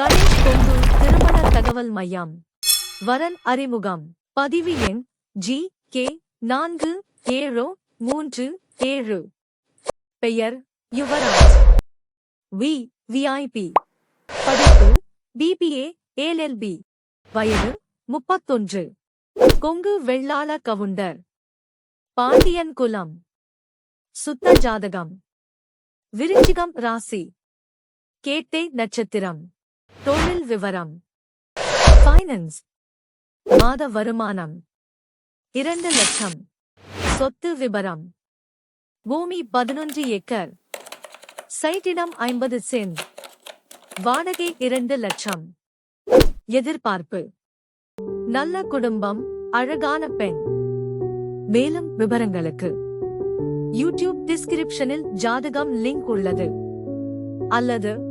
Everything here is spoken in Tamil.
கணேஷ் கொங்கு திருமண தகவல் மையம். வரன் அறிமுகம். பதிவு எண் ஜி கே நான்கு ஏழு மூன்று ஏழு. பெயர் யுவராஜ். வி விஐபி படிப்பு பிபிஏ ஏஎல்பி வயது முப்பத்தொன்று. கொங்கு வெள்ளாள கவுண்டர். பாண்டியன் குலம் சுத்த ஜாதகம். விருச்சிகம் ராசி. கேட்டை நட்சத்திரம். தொழில் விவரம். ஃபைனான்ஸ் மாத வருமானம். இரண்டு லட்சம். சொத்து விபரம். பூமி பதினொன்று ஏக்கர். சைட்டிடம் ஐம்பது சென்ட் வாடகை இரண்டு லட்சம். எதிர்பார்ப்பு. நல்ல குடும்பம் அழகான பெண். மேலும் விவரங்களுக்கு. யூடியூப் டிஸ்கிரிப்ஷனில் ஜாதகம் லிங்க் உள்ளது. அல்லது